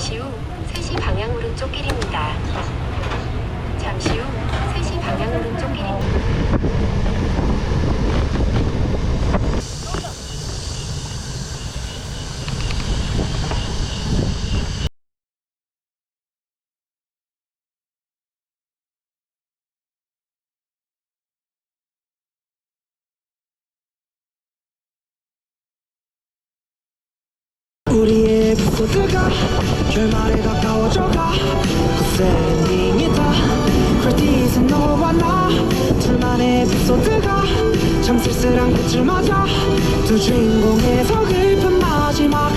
잠시 후 3시 방향 오른쪽 길입니다. 잠시 후 3시 방향 오른쪽 길입니다. 우리 의 에피소드가 결말에 가까워져가 굿 엔딩이다. 크레딧은 너와 나. 둘만의 에피소드가 참 쓸쓸한 끝을 맞아 두 주인공의 서글픈 마지막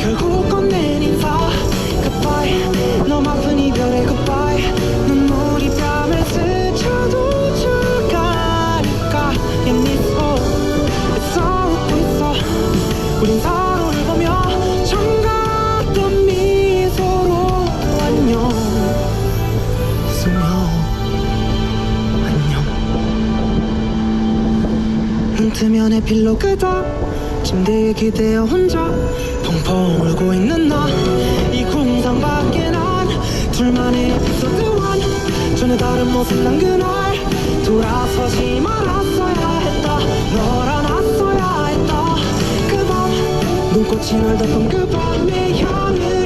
결국 건넨 인사. Goodbye. 너만큼 이별의 goodbye. 눈물이 뺨을 스쳐도 저가니까? 이 미소 애써 웃고 있어 우린 서 눈 뜨면 에필로 그다 침대에 기대어 혼자 펑펑 울고 있는 나이 궁상 밖에 난 둘만의 에피소드 원. 전혀 다른 모습 난 그날 돌아서지 말았어야 했다. 널 안았어야 했다. 그밤 눈꽃이 널 덮은 그 밤의 하늘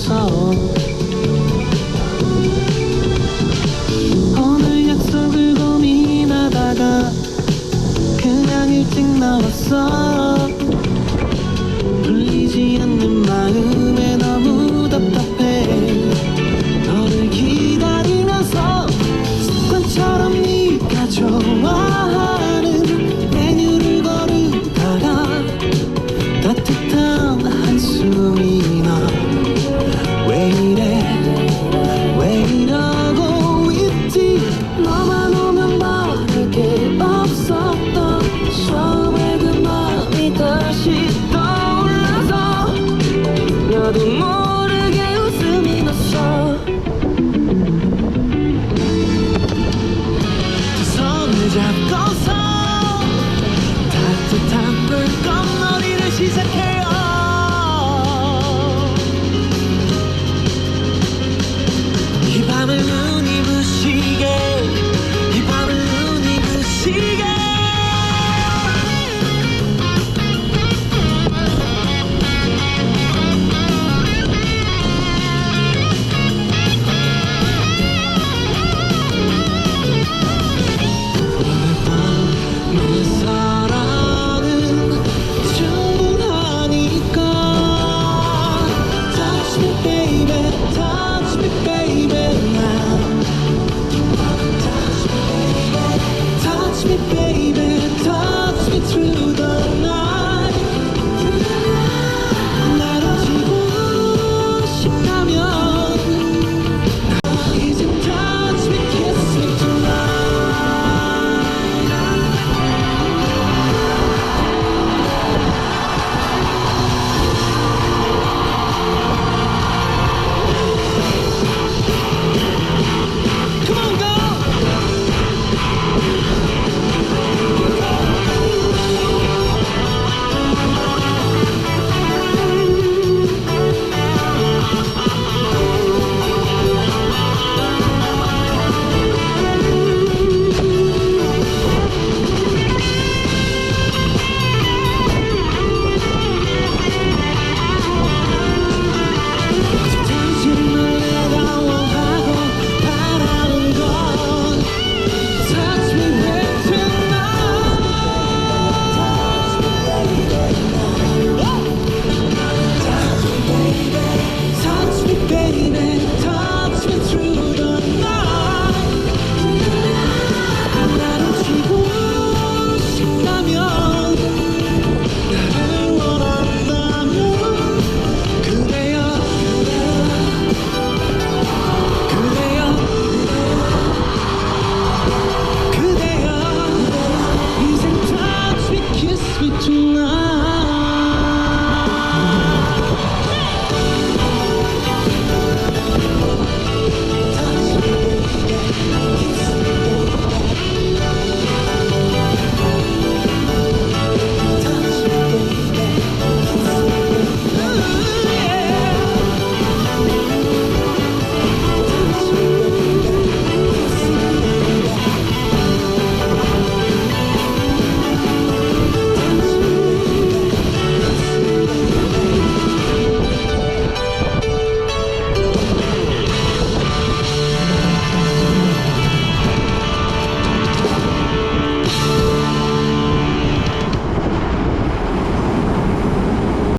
결